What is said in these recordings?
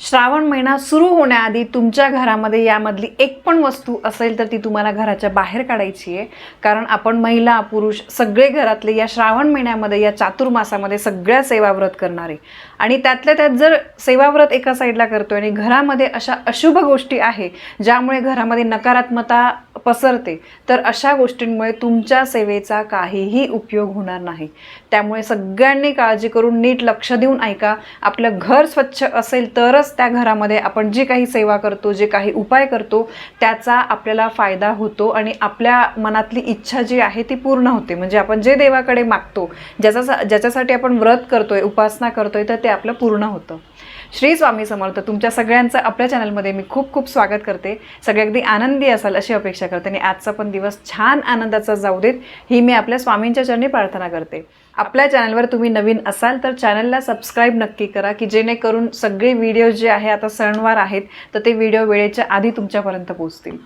श्रावण महिना सुरू होण्याआधी तुमच्या घरामध्ये यामधली एक पण वस्तू असेल तर ती तुम्हाला घराच्या बाहेर काढायची आहे. कारण आपण महिला पुरुष सगळे घरातले या श्रावण महिन्यामध्ये या चातुर्मासामध्ये सगळ्या सेवाव्रत व्रत करणारे. आणि त्यातल्या त्यात जर सेवाव्रत एका साईडला करतोय आणि घरामध्ये अशा अशुभ गोष्टी आहे ज्यामुळे घरामध्ये नकारात्मकता पसरते तर अशा गोष्टींमुळे तुमच्या सेवेचा काहीही उपयोग होणार नाही. त्यामुळे सगळ्यांनी काळजी करून नीट लक्ष देऊन ऐका. आपलं घर स्वच्छ असेल तरच त्या घरामध्ये आपण जी काही सेवा करतो जे काही उपाय करतो त्याचा आपल्याला फायदा होतो आणि आपल्या मनातली इच्छा जी आहे ती पूर्ण होते. म्हणजे आपण जे देवाकडे मागतो ज्याचा ज्याच्यासाठी आपण व्रत करतोय उपासना करतोय तर ते आपलं पूर्ण होतं. श्री स्वामी समर्थ तुमच्या सगळ्यांचं आपल्या चॅनलमध्ये मी खूप खूप स्वागत करते. सगळे अगदी आनंदी असाल अशी अपेक्षा करते आणि आजचा पण दिवस छान आनंदाचा जाऊ देत ही मी आपल्या स्वामींच्या चरणी प्रार्थना करते. आपल्या चॅनलवर तुम्ही नवीन असाल तर चॅनलला सबस्क्राईब नक्की करा की जेणेकरून सगळे व्हिडिओ जे आहे आता सणवार आहेत तर ते व्हिडिओ वेळेच्या आधी तुमच्यापर्यंत पोहोचतील.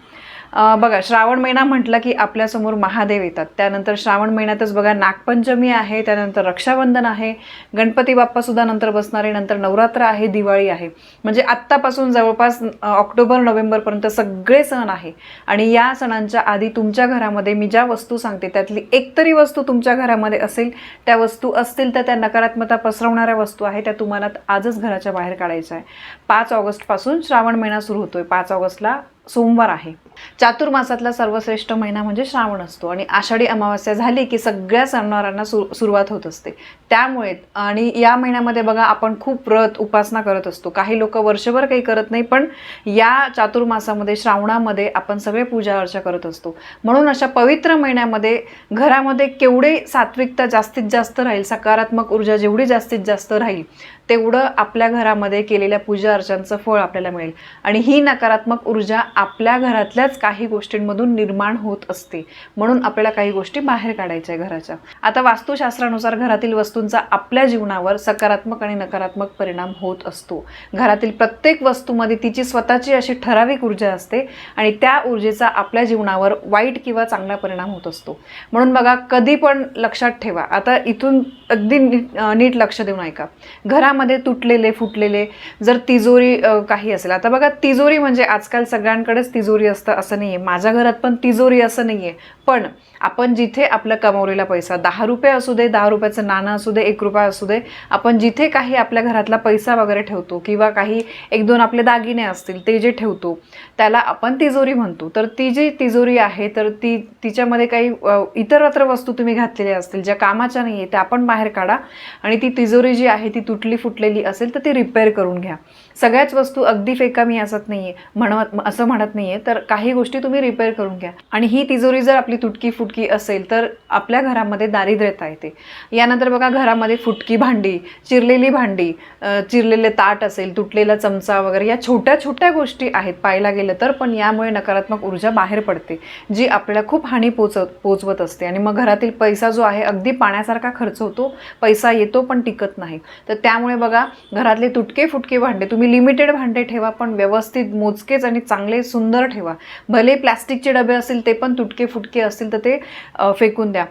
बघा श्रावण महिना म्हटलं की आपल्यासमोर महादेव येतात. त्यानंतर श्रावण महिन्यातच बघा नागपंचमी आहे त्यानंतर रक्षाबंधन आहे गणपती बाप्पासुद्धा नंतर बसणारे नंतर नवरात्र आहे दिवाळी आहे. म्हणजे आत्तापासून जवळपास ऑक्टोबर नोव्हेंबरपर्यंत सगळे सण आहे. आणि या सणांच्या आधी तुमच्या घरामध्ये मी ज्या वस्तू सांगते त्यातली एकतरी वस्तू तुमच्या घरामध्ये असेल त्या वस्तू असतील तर त्या नकारात्मकता पसरवणाऱ्या वस्तू आहे त्या तुम्हाला आजच घराच्या बाहेर काढायच्या आहे पाच ऑगस्टपासून श्रावण महिना सुरू होतोय. पाच ऑगस्टला सोमवार आहे. चातुर्मासातला सर्वश्रेष्ठ महिना म्हणजे श्रावण असतो आणि आषाढी अमावस्या झाली की सगळ्या सणवारांना सु सुरुवात होत असते. त्यामुळे आणि या महिन्यामध्ये बघा आपण खूप व्रत उपासना करत असतो. काही लोक वर्षभर काही करत नाही पण या चातुर्मासामध्ये श्रावणामध्ये आपण सगळे पूजा अर्चा करत असतो. म्हणून अशा पवित्र महिन्यामध्ये घरामध्ये केवढे सात्विकता जास्तीत जास्त राहील सकारात्मक ऊर्जा जेवढी जास्तीत जास्त राहील तेवढं आपल्या घरामध्ये केलेल्या पूजा अर्चांचं फळ आपल्याला मिळेल. आणि ही नकारात्मक ऊर्जा आपल्या घरातल्याच काही गोष्टींमधून निर्माण होत असते. म्हणून आपल्याला काही गोष्टी बाहेर काढायच्या आहे घराच्या. आता वास्तुशास्त्रानुसार घरातील वस्तूंचा आपल्या जीवनावर सकारात्मक आणि नकारात्मक परिणाम होत असतो. घरातील प्रत्येक वस्तूमध्ये तिची स्वतःची अशी ठराविक ऊर्जा असते आणि त्या ऊर्जेचा आपल्या जीवनावर वाईट किंवा चांगला परिणाम होत असतो. म्हणून बघा कधी पण लक्षात ठेवा. आता इथून अगदी नीट नीट लक्ष देऊन ऐका. घरामध्ये तुटलेले फुटलेले जर तिजोरी काही असेल. आता बघा तिजोरी म्हणजे आजकाल सगळ्यांकडेच तिजोरी असतं असं नाही आहे माझ्या घरात पण तिजोरी असं नाही आहे पण आपण जिथे आपलं कमवलेला पैसा दहा रुपये असू दे दहा रुपयाचं नाणं असू दे एक रुपया असू दे आपण जिथे काही आपल्या घरातला पैसा वगैरे ठेवतो किंवा काही एक दोन आपले दागिने असतील ते जे ठेवतो त्याला आपण तिजोरी म्हणतो. तर ती जी तिजोरी आहे तर ती तिच्यामध्ये काही इतरत्र वस्तू तुम्ही घातलेल्या असतील ज्या कामाच्या नाही आहे त्या आपण बाहेर काढा. आणि ती तिजोरी जी आहे ती तुटली फुटलेली असेल तर ती रिपेअर करून घ्या. सगळ्याच वस्तू अगदी फेकामी असत नाही आहे म्हणत असं म्हणत नाही आहे तर काही गोष्टी तुम्ही रिपेअर करून घ्या. आणि ही तिजोरी जर आपली तुटकी फुटकी असेल तर आपल्या घरामध्ये दारिद्र्यता येते. यानंतर बघा घरामध्ये फुटकी भांडी चिरलेली भांडी चिरलेले ताट असेल तुटलेला चमचा वगैरे या छोट्या छोट्या गोष्टी आहेत. पाहायला गेलं तर पण यामुळे नकारात्मक ऊर्जा बाहेर पडते जी आपल्याला खूप हानी पोचत पोचवत असते. आणि मग घरातील पैसा जो आहे अगदी पाण्यासारखा खर्च होतो पैसा येतो पण टिकत नाही. तर त्यामुळे बघा घरातले तुटके फुटके भांडे तुम्ही लिमिटेड भांडे ठेवा पण व्यवस्थित मोजकेच आणि चांगले सुंदर ठेवा. भले प्लॅस्टिकचे डबे असतील ते पण तुटके फुटके असतील तर ते फेकून द्या.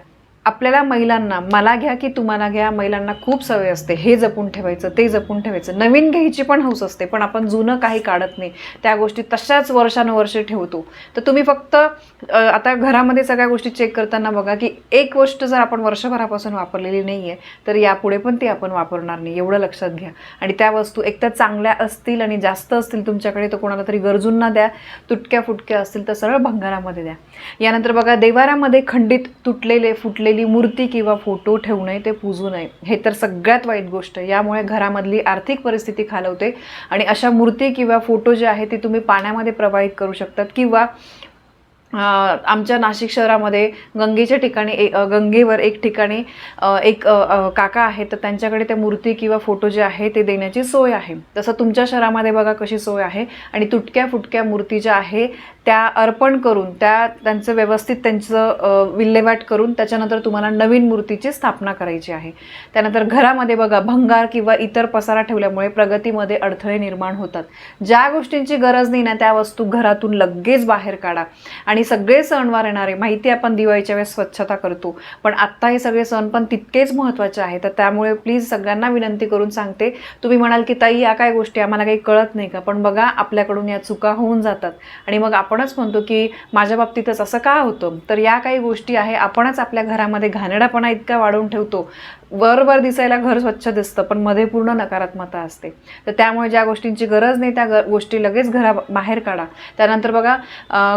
आपल्याला महिलांना मला घ्या की तुम्हाला घ्या महिलांना खूप सवय असते. हे जपून ठेवायचं ते जपून ठेवायचं. नवीन घ्यायची पण हौस असते पण आपण जुनं काही काढत नाही. त्या गोष्टी तशाच वर्षानुवर्षे ठेवतो. तर तुम्ही फक्त आता घरामध्ये सगळ्या गोष्टी चेक करताना बघा की एक गोष्ट जर आपण वर्षभरापासून वापरलेली नाही आहे तर यापुढे पण ती आपण वापरणार नाही. एवढं लक्षात घ्या. आणि त्या वस्तू एकतर चांगल्या असतील आणि जास्त असतील तुमच्याकडे तर कोणाला तरी गरजूंना द्या. तुटक्या फुटक्या असतील तर सरळ भंगारामध्ये द्या. यानंतर बघा देवारामध्ये खंडित तुटलेले फुटले पडलेली मूर्ती किंवा फोटो ठेवू नये ते पूजू नये. हे तर सगळ्यात वाईट गोष्ट आहे. यामुळे घरामधली आर्थिक परिस्थिती खालवते आणि अशा मूर्ती किंवा फोटो जे आहे ते तुम्ही पाण्यामध्ये प्रवाहित करू शकतात किंवा आमच्या नाशिक शहरामध्ये गंगेच्या ठिकाणी एक गंगेवर एक ठिकाणी एक काका आहे तर त्यांच्याकडे त्या मूर्ती किंवा फोटो जे आहे ते देण्याची सोय आहे. तसं तुमच्या शहरामध्ये बघा कशी सोय आहे आणि तुटक्या फुटक्या मूर्ती ज्या आहे त्या अर्पण करून त्या त्यांचं व्यवस्थित त्यांचं विल्हेवाट करून त्याच्यानंतर तुम्हाला नवीन मूर्तीची स्थापना करायची आहे. त्यानंतर घरामध्ये बघा भंगार किंवा इतर पसारा ठेवल्यामुळे प्रगतीमध्ये अडथळे निर्माण होतात. ज्या गोष्टींची गरज नाही ना त्या वस्तू घरातून लगेच बाहेर काढा आणि आणि सगळे सणवार येणारे माहिती आपण दिवाळीच्या वेळेस स्वच्छता करतो. पण आत्ता हे सगळे सण पण तितकेच महत्त्वाचे आहेत. तर त्यामुळे प्लीज सगळ्यांना विनंती करून सांगते. तुम्ही म्हणाल की ताई या काय गोष्टी? आम्हाला काही कळत नाही का? पण बघा आपल्याकडून या चुका होऊन जातात. आणि मग आपणच म्हणतो की माझ्या बाबतीतच असं का होतं? तर या काही गोष्टी आहे. आपणच आपल्या घरामध्ये घाणेरडापणा इतका वाढवून ठेवतो. वर वर दिसायला घर स्वच्छ दिसतं पण मध्ये पूर्ण नकारात्मकता असते. तर त्यामुळे ज्या गोष्टींची गरज नाही त्या ग गोष्टी लगेच घरा बाहेर काढा. त्यानंतर बघा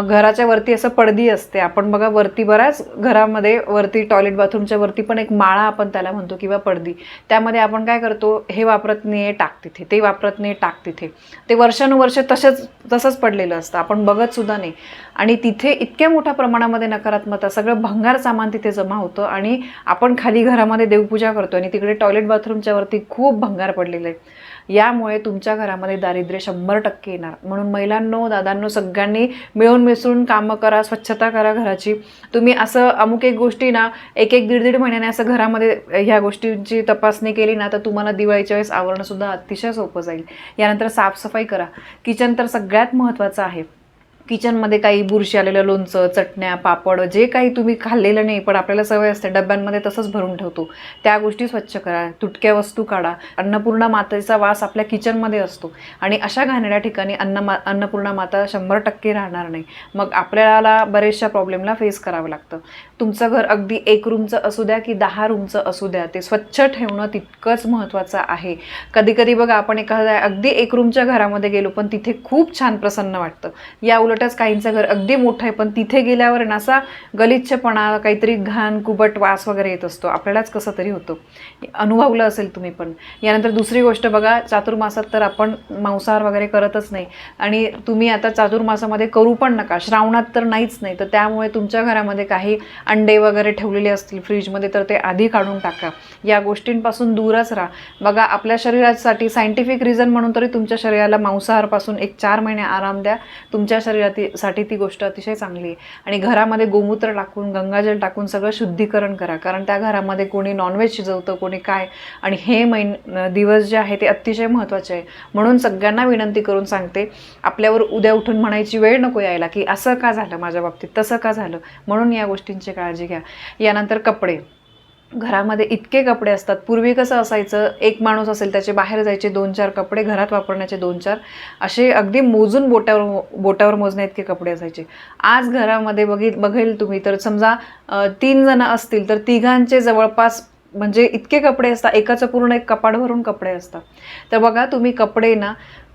घराच्या वरती असं पडदी असते. आपण बघा वरती बऱ्याच घरामध्ये वरती टॉयलेट बाथरूमच्या वरती पण एक माळा आपण त्याला म्हणतो किंवा पडदी. त्यामध्ये आपण काय करतो हे वापरत नाही टाक तिथे. ते वापरत नाही टाक तिथे. ते वर्षानुवर्ष तसंच तसंच पडलेलं असतं. आपण बघतसुद्धा नाही. आणि तिथे इतक्या मोठ्या प्रमाणामध्ये नकारात्मकता सगळं भंगार सामान तिथे जमा होतं आणि आपण खाली घरामध्ये देवपूजा करतो आणि तिकडे टॉयलेट बाथरूमच्या वरती खूप भंगार पडलेलं आहे. यामुळे तुमच्या घरामध्ये दारिद्र्य शंभर टक्के येणार. म्हणून महिलांनो दादांनो सगळ्यांनी मिळून मिसळून कामं करा स्वच्छता करा घराची. तुम्ही असं अमुक एक गोष्टी ना एक एक दीड दीड महिन्याने असं घरामध्ये ह्या गोष्टींची तपासणी केली ना तर तुम्हाला दिवाळीच्या वेळेस आवरणंसुद्धा अतिशय सोपं जाईल. यानंतर साफसफाई करा. किचन तर सगळ्यात महत्त्वाचं आहे. किचनमध्ये काही बुरशी आलेलं लोणचं चटण्या पापड जे काही तुम्ही खाल्लेलं नाही पण आपल्याला सवय असते डब्यांमध्ये तसंच भरून ठेवतो. त्या गोष्टी स्वच्छ करा तुटक्या वस्तू काढा. अन्नपूर्णा मातेचा वास आपल्या किचनमध्ये असतो. आणि अशा घाणेऱ्या ठिकाणी अन्न मा अन्नपूर्णा माता शंभर टक्के राहणार नाही. मग आपल्याला बरेचशा प्रॉब्लेमला फेस करावं लागतं. तुमचं घर अगदी एक रूमचं असू द्या की दहा रूमचं असू द्या ते स्वच्छ ठेवणं तितकंच महत्त्वाचं आहे. कधी कधी बघा आपण एखाद्या अगदी एक रूमच्या घरामध्ये गेलो पण तिथे खूप छान प्रसन्न वाटतं. या उलटच काहींचं घर अगदी मोठं आहे पण तिथे गेल्यावर ना असा गलिच्छपणा काहीतरी घाण कुबट वास वगैरे येत असतो. आपल्यालाच कसं तरी होतं. अनुभवलं असेल तुम्ही पण. यानंतर दुसरी गोष्ट बघा चातुर्मासात तर आपण मांसाहार वगैरे करतच नाही. आणि तुम्ही आता चातुर्मासामध्ये करू पण नका. श्रावणात तर नाहीच नाही. तर त्यामुळे तुमच्या घरामध्ये काही अंडे वगैरे ठेवलेले असतील फ्रीजमध्ये तर ते आधी काढून टाका. या गोष्टींपासून दूरच राहा. बघा आपल्या शरीरासाठी सायंटिफिक रिझन म्हणून तरी तुमच्या शरीराला मांसाहारपासून एक चार महिने आराम द्या. तुमच्या शरीरासाठी ती गोष्ट अतिशय चांगली आहे. आणि घरामध्ये गोमूत्र टाकून गंगाजल टाकून सगळं शुद्धीकरण करा. कारण त्या घरामध्ये कोणी नॉनव्हेज शिजवतं कोणी काय. आणि हे महिन दिवस जे आहे ते अतिशय महत्त्वाचे आहे. म्हणून सगळ्यांना विनंती करून सांगते आपल्यावर उद्या उठून म्हणायची वेळ नको यायला की असं का झालं माझ्या बाबतीत तसं का झालं? म्हणून या गोष्टींची काळजी घ्या. यानंतर कपडे. घरामध्ये इतके कपडे असतात. पूर्वी कसं असायचं एक माणूस असेल त्याचे बाहेर जायचे दोन चार कपडे घरात वापरण्याचे दोन चार असे अगदी मोजून बोटावर बोटावर मोजण्या इतके कपडे असायचे. आज घरामध्ये बघित बघेल तुम्ही तर समजा तीन जण असतील तर तिघांचे जवळपास म्हणजे इतके कपडे असतात एकाचं पूर्ण एक कपाट भरून कपडे असतात. तर बघा तुम्ही कपडे ना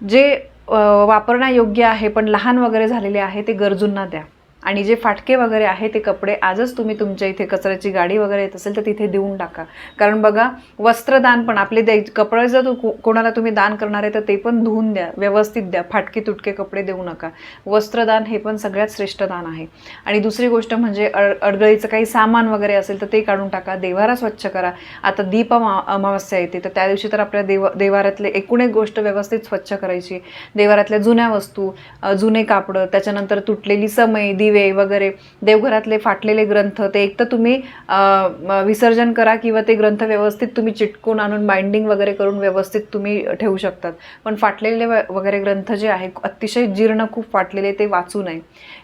जे वापरण्यायोग्य आहे पण लहान वगैरे झालेले आहे ते गरजूंना द्या. आणि जे फाटके वगैरे आहे ते कपडे आजच तुम्ही तुमच्या इथे कचऱ्याची गाडी वगैरे येत असेल तर तिथे देऊन टाका. कारण बघा वस्त्रदान पण आपले द्याय कपडे जर तू कोणाला तुम्ही दान करणार आहे तर ते पण धुवून द्या व्यवस्थित द्या. फाटके तुटके कपडे देऊ नका. वस्त्रदान हे पण सगळ्यात श्रेष्ठ दान आहे. आणि दुसरी गोष्ट म्हणजे अड अडगळीचं काही सामान वगैरे असेल तर ते काढून टाका. देवारा स्वच्छ करा. आता दीप अमावस्या येते तर त्या दिवशी तर आपल्या देव देवारातले एकूण एक गोष्ट व्यवस्थित स्वच्छ करायची. देवारातल्या जुन्या वस्तू जुने कापडं त्याच्यानंतर तुटलेली समय दिवे वगैरे देवघरातले फाटलेले ग्रंथ ते एक तर तुम्ही विसर्जन करा किंवा ते ग्रंथ व्यवस्थित तुम्ही चिटकून आणून बाइंडिंग वगैरे करून व्यवस्थित तुम्ही ठेवू शकतात. पण फाटलेले वगैरे ग्रंथ जे आहे अतिशय जीर्ण खूप फाटलेले ते वाचू नये.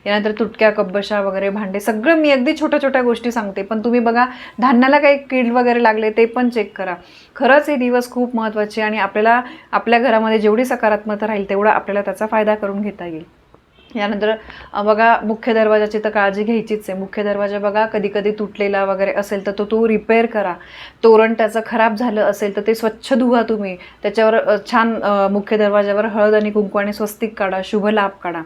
यानंतर तुटक्या कब्बशा वगैरे भांडे सगळं मी अगदी छोट्या छोट्या गोष्टी सांगते. पण तुम्ही बघा धान्याला काही कीड वगैरे लागले ते पण चेक करा. खरंच हे दिवस खूप महत्त्वाचे आणि आपल्याला आपल्या घरामध्ये जेवढी सकारात्मकता राहील तेवढा आपल्याला त्याचा फायदा करून घेता येईल. यानंतर बघा मुख्य दरवाजाची तर काळजी घ्यायचीच आहे. मुख्य दरवाजा बघा कधी कधी तुटलेला वगैरे असेल तर तो तो रिपेअर करा. तोरण त्याचं खराब झालं असेल तर ते स्वच्छ धुवा तुम्ही. त्याच्यावर छान मुख्य दरवाजावर हळद आणि कुंकू आणि स्वस्तिक काढा. शुभ लाभ काढा.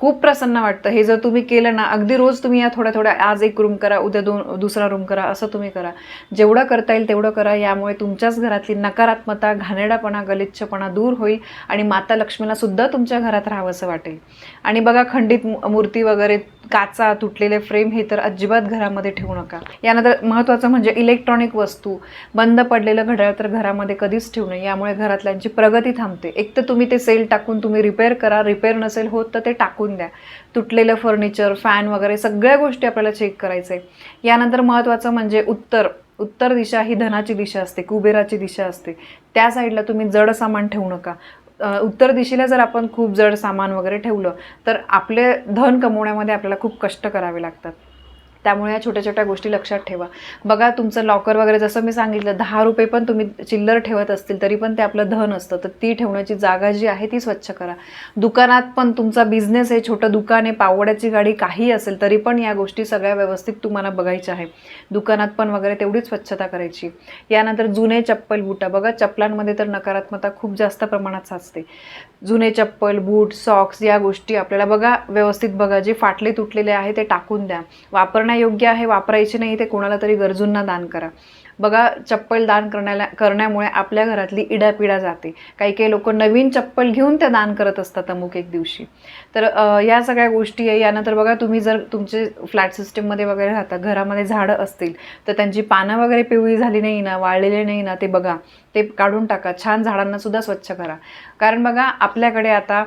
खूप प्रसन्न वाटतं. हे जर तुम्ही केलं ना अगदी रोज तुम्ही या थोड्या थोड्या आज एक रूम करा उद्या दोन दुसरा रूम करा असं तुम्ही करा. जेवढं करता येईल तेवढं करा. यामुळे तुमच्याच घरातली नकारात्मकता घाणेडापणा गलिच्छपणा दूर होईल आणि माता लक्ष्मीला सुद्धा तुमच्या घरात राहावंसं वाटेल. आणि बघा खंडित मू- मूर्ती वगैरे काचा तुटलेले फ्रेम हे तर अजिबात घरामध्ये ठेवू नका. यानंतर महत्त्वाचं म्हणजे इलेक्ट्रॉनिक वस्तू. बंद पडलेलं घड्याळ तर घरामध्ये कधीच ठेवू नये. यामुळे घरातल्यांची प्रगती थांबते. एक तर तुम्ही ते सेल टाकून तुम्ही रिपेअर करा. रिपेअर नसेल होत तर ते टाकून द्या. तुटलेलं फर्निचर फॅन वगैरे सगळ्या गोष्टी आपल्याला चेक करायचं. आहे यानंतर महत्त्वाचं म्हणजे उत्तर. उत्तर दिशा ही धनाची दिशा असते कुबेराची दिशा असते. त्या साईडला तुम्ही जड सामान ठेवू नका. उत्तर दिशेला जर आपण खूप जड सामान वगैरे ठेवलं तर आपले धन कमवण्यामध्ये आपल्याला खूप कष्ट करावे लागतात. त्यामुळे या छोट्या छोट्या गोष्टी लक्षात ठेवा. बघा तुमचं लॉकर वगैरे जसं मी सांगितलं दहा रुपये पण तुम्ही चिल्लर ठेवत असतील तरी पण ते आपलं धन असतं. तर ती ठेवण्याची जागा जी आहे ती स्वच्छ करा. दुकानात पण तुमचा बिझनेस आहे छोटं दुकान आहे पावड्याची गाडी काही असेल तरी पण या गोष्टी सगळ्या व्यवस्थित तुम्हाला बघायच्या आहे दुकानात पण वगैरे तेवढीच स्वच्छता करायची. यानंतर जुने चप्पल बुटा. बघा चप्पलांमध्ये तर नकारात्मकता खूप जास्त प्रमाणात साचते. जुने चप्पल बूट सॉक्स या गोष्टी आपल्याला बघा व्यवस्थित बघा. जे फाटले तुटलेले आहे ते टाकून द्या. वापरण्यायोग्य आहे वापरायचे नाही ते कोणाला तरी गरजूंना दान करा. बघा चप्पल दान करण्याला करण्यामुळे आपल्या घरातली इडापिडा जाते. काही काही लोक नवीन चप्पल घेऊन त्या दान करत असतात अमुक एक दिवशी. तर या सगळ्या गोष्टी आहे. यानंतर बघा तुम्ही जर तुमचे फ्लॅट सिस्टीममध्ये वगैरे राहता घरामध्ये झाडं असतील तर त्यांची पानं वगैरे पिवळी झाली नाही ना वाळलेले नाही ना ते बघा. ते काढून टाका. छान झाडांना सुद्धा स्वच्छ करा. कारण बघा आपल्याकडे आता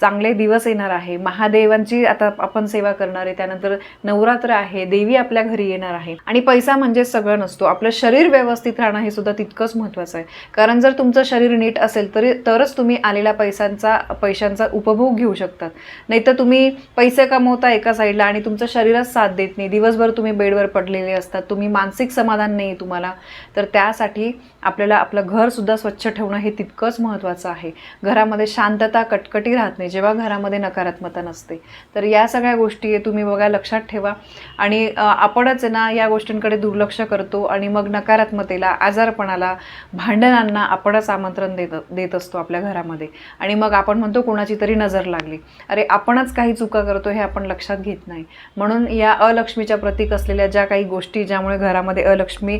चांगले दिवस येणार आहे. महादेवांची आता आपण सेवा करणार आहे. त्यानंतर नवरात्र आहे. देवी आपल्या घरी येणार आहे. आणि पैसा म्हणजे सगळं नसतो. आपलं शरीर व्यवस्थित राहणं हे सुद्धा तितकंच महत्त्वाचं आहे. कारण जर तुमचं शरीर नीट असेल तरी तरच तुम्ही आलेल्या पैशांचा पैशांचा उपभोग घेऊ शकतात नाहीतर तुम्ही पैसे कमवता एका साईडला आणि तुमचं शरीरच साथ देत नाही. दिवसभर तुम्ही बेडवर पडलेले असतात. तुम्ही मानसिक समाधान नाही तुम्हाला. तर त्यासाठी आपल्याला आपलं घरसुद्धा स्वच्छ ठेवणं हे तितकंच महत्त्वाचं आहे. घरामध्ये शांतता कटकटी राहत नाही. जेव्हा घरामध्ये नकारात्मकता नसते. तर या सगळ्या गोष्टी तुम्ही बघा लक्षात ठेवा. आणि आपणच ना या गोष्टींकडे दुर्लक्ष करतो आणि मग नकारात्मतेला आजारपणाला भांडणांना आपणच आमंत्रण देत देत असतो आपल्या घरामध्ये. आणि मग आपण म्हणतो कोणाची तरी नजर लागली. अरे आपणच काही चुका करतो हे आपण लक्षात घेत नाही. म्हणून या अलक्ष्मीच्या प्रतीक असलेल्या ज्या काही गोष्टी ज्यामुळे घरामध्ये अलक्ष्मी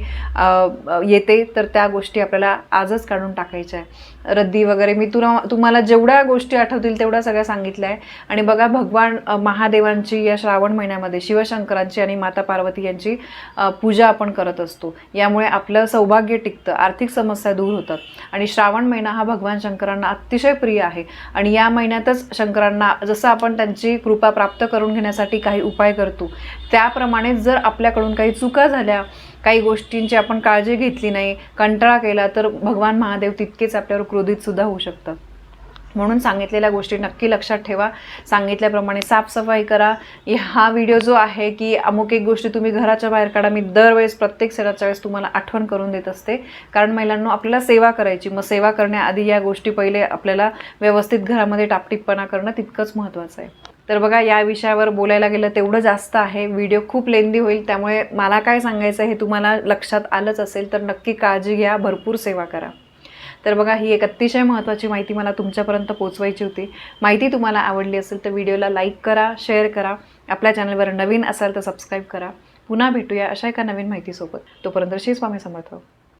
येते तर त्या गोष्टी आपल्याला आजच काढून टाकायच्या आहे रद्दी वगैरे मी तुला तुम्हाला जेवढ्या गोष्टी आठवतील तेवढ्या सगळ्या सांगितल्या आहे आणि बघा भगवान महादेवांची या श्रावण महिन्यामध्ये शिवशंकरांची आणि माता पार्वती यांची पूजा आपण करत असतो. यामुळे आपलं सौभाग्य टिकतं आर्थिक समस्या दूर होतात. आणि श्रावण महिना हा भगवान शंकरांना अतिशय प्रिय आहे. आणि या महिन्यातच शंकरांना जसं आपण त्यांची कृपा प्राप्त करून घेण्यासाठी काही उपाय करतो त्याप्रमाणे जर आपल्याकडून काही चुका झाल्या काही गोष्टींची आपण काळजी घेतली नाही कंटाळा केला तर भगवान महादेव तितकेच आपल्यावर क्रोधित सुद्धा होऊ शकतात. म्हणून सांगितलेल्या गोष्टी नक्की लक्षात ठेवा. सांगितल्याप्रमाणे साफसफाई करा. हा व्हिडिओ जो आहे की अमुक एक गोष्टी तुम्ही घराच्या बाहेर काढा. मी दरवेळेस प्रत्येक सणाच्या वेळेस तुम्हाला आठवण करून देत असते. कारण महिलांना आपल्याला सेवा करायची. मग सेवा करण्याआधी या गोष्टी पहिले आपल्याला व्यवस्थित घरामध्ये टापटिपणा करणं तितकंच महत्त्वाचं आहे. तर बघा या विषयावर बोलायला गेलं तेवढं जास्त आहे. व्हिडिओ खूप लेंदी होईल. त्यामुळे मला काय सांगायचं हे तुम्हाला लक्षात आलंच असेल तर नक्की काळजी घ्या. भरपूर सेवा करा. तर बघा ही एक अतिशय महत्त्वाची माहिती मला तुमच्यापर्यंत पोचवायची होती. माहिती तुम्हाला आवडली असेल तर व्हिडिओला लाईक करा शेअर करा. आपल्या चॅनलवर नवीन असाल तर सबस्क्राईब करा. पुन्हा भेटूया अशा एका नवीन माहितीसोबत. तोपर्यंत श्री स्वामी समर्थ.